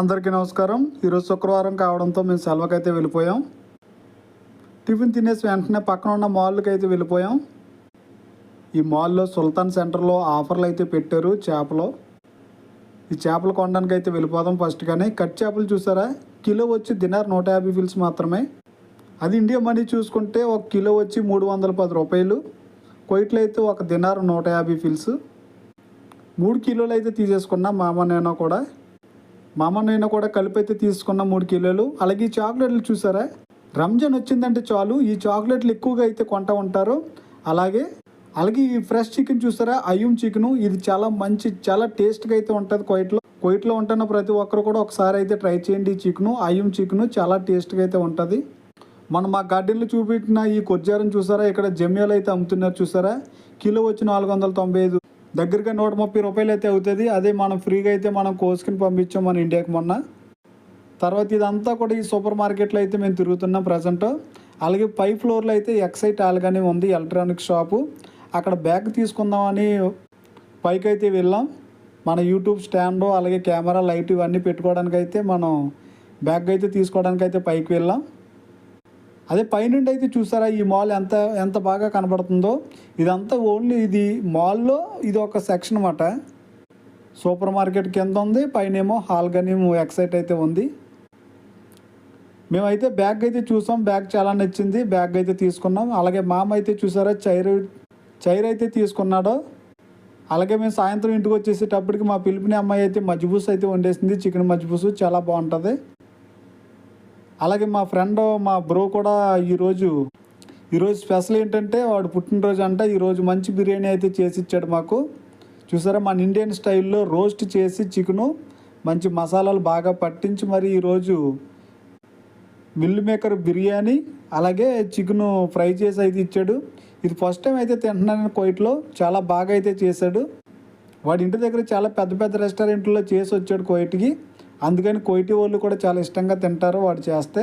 అందరికీ నమస్కారం. ఈరోజు శుక్రవారం కావడంతో మేము సెలవుకి అయితే వెళ్ళిపోయాం. టిఫిన్ తినేసి వెంటనే పక్కన ఉన్న మాల్కి అయితే వెళ్ళిపోయాం. ఈ మాల్లో సుల్తాన్ సెంటర్లో ఆఫర్లు అయితే పెట్టారు చేపలు. ఈ చేపలు కొనడానికి అయితే వెళ్ళిపోదాం ఫస్ట్ కానీ. కట్ చేపలు చూసారా? కిలో వచ్చి దినార్ నూట యాభై ఫిల్స్ మాత్రమే. అది ఇండియా మనీ చూసుకుంటే ఒక కిలో వచ్చి మూడు వందల పది రూపాయలు. కొయిట్లో అయితే ఒక దినార్ నూట యాభై ఫిల్స్. మూడు కిలోలు అయితే తీసేసుకున్నా మామ నేను కూడా. మా అమ్మ నేను కూడా కలిపైతే తీసుకున్న మూడు కిలోలు. అలాగే ఈ చాక్లెట్లు చూసారా? రంజాన్ వచ్చిందంటే చాలు. ఈ చాక్లెట్లు ఎక్కువగా అయితే కొంటూ ఉంటారు. అలాగే అలాగే ఈ ఫ్రెష్ చికెన్ చూసారా? అయ్యం చికెను. ఇది చాలా మంచి చాలా టేస్ట్గా అయితే ఉంటుంది కోయిట్లో. కోయిట్లో ఉంటున్న ప్రతి ఒక్కరు కూడా ఒకసారి అయితే ట్రై చేయండి ఈ చికెను. అయ్యం చికెను చాలా టేస్ట్గా అయితే ఉంటుంది. మనం మా గార్డెన్లో చూపెట్టిన ఈ కొజ్జారం చూసారా? ఇక్కడ జమ్యాలు అయితే అమ్ముతున్నారు చూసారా? కిలో వచ్చి నాలుగు వందల తొంభై ఐదు. దగ్గరగా నూట ముప్పై రూపాయలు అయితే అవుతుంది. అదే మనం ఫ్రీగా అయితే మనం కోసుకుని పంపించాం మన ఇండియాకి మొన్న. తర్వాత ఇదంతా కూడా ఈ సూపర్ మార్కెట్లో అయితే మేము తిరుగుతున్నాం ప్రజెంట్. అలాగే పై ఫ్లోర్లో అయితే ఎక్సైట్ ఆల్గానే ఉంది ఎలక్ట్రానిక్ షాపు. అక్కడ బ్యాగ్ తీసుకుందామని పైకి అయితే వెళ్ళాం. మన యూట్యూబ్ స్టాండ్ అలాగే కెమెరా లైట్ ఇవన్నీ పెట్టుకోవడానికి అయితే మనం బ్యాగ్ అయితే తీసుకోవడానికి అయితే పైకి వెళ్ళాం. అదే పైనుండి అయితే చూసారా ఈ మాల్ ఎంత ఎంత బాగా కనబడుతుందో? ఇదంతా ఓన్లీ ఇది మాల్లో ఇది ఒక సెక్షన్ అన్నమాట. సూపర్ మార్కెట్ కింద ఉంది పైన ఏమో ఎక్సైట్ అయితే ఉంది. మేమైతే బ్యాగ్ అయితే చూసాం బ్యాగ్ చాలా నచ్చింది బ్యాగ్ అయితే తీసుకున్నాం. అలాగే మామ అయితే చూసారా చైర్ చైర్ అయితే తీసుకున్నాడు. అలాగే మేము సాయంత్రం ఇంటికి వచ్చేసేటప్పటికి మా పిలిపిన అమ్మాయి అయితే మజ్బూస్ అయితే వండేసింది చికెన్ మజ్బూస్ చాలా బాగుంటుంది. అలాగే మా ఫ్రెండ్ మా బ్రో కూడా ఈరోజు ఈరోజు స్పెషల్ ఏంటంటే వాడు పుట్టినరోజు అంట ఈరోజు మంచి బిర్యానీ అయితే చేసి ఇచ్చాడు మాకు. చూసారా మన ఇండియన్ స్టైల్లో రోస్ట్ చేసి చికెను మంచి మసాలాలు బాగా పట్టించి మరి ఈరోజు మిల్ మేకర్ బిర్యానీ అలాగే చికెను ఫ్రై చేసి అయితే ఇచ్చాడు. ఇది ఫస్ట్ టైం అయితే తింటున్నాను కోయిట్లో చాలా బాగా అయితే చేశాడు. వాడి ఇంటి దగ్గర చాలా పెద్ద పెద్ద రెస్టారెంట్లో చేసి వచ్చాడు కోయిట్కి. అందుకని కోయిటి వాళ్ళు కూడా చాలా ఇష్టంగా తింటారు వాడు చేస్తే.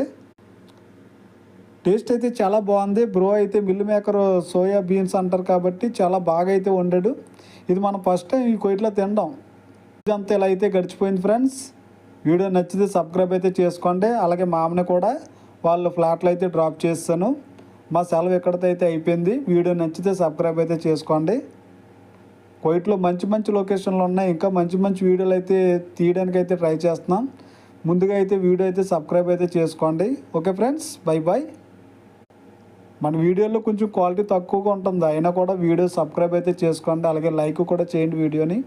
టేస్ట్ అయితే చాలా బాగుంది. బ్రో అయితే మిల్ మేకర్ సోయా బీన్స్ అంటారు కాబట్టి చాలా బాగా అయితే వండాడు. ఇది మనం ఫస్ట్ టైం ఈ కోయిట్లో తినడం. ఇదంతా ఇలా అయితే గడిచిపోయింది ఫ్రెండ్స్. వీడియో నచ్చితే సబ్స్క్రైబ్ అయితే చేసుకోండి. అలాగే మామని కూడా వాళ్ళ ఫ్లాట్లో అయితే డ్రాప్ చేస్తాను. మా సెలవు ఎక్కడితో అయితే అయిపోయింది వీడియో నచ్చితే సబ్స్క్రైబ్ అయితే చేసుకోండి. కోయిట్లో మంచి మంచి లొకేషన్లు ఉన్నాయి. ఇంకా మంచి మంచి వీడియోలు అయితే తీయడానికి అయితే ట్రై చేస్తున్నాం. ముందుగా అయితే వీడియో అయితే సబ్స్క్రైబ్ అయితే చేసుకోండి. ఓకే ఫ్రెండ్స్ బై బాయ్ మన వీడియోలో కొంచెం క్వాలిటీ తక్కువగా ఉంటుంది? అయినా కూడా వీడియో సబ్స్క్రైబ్ అయితే చేసుకోండి. అలాగే లైక్ కూడా చేయండి వీడియోని.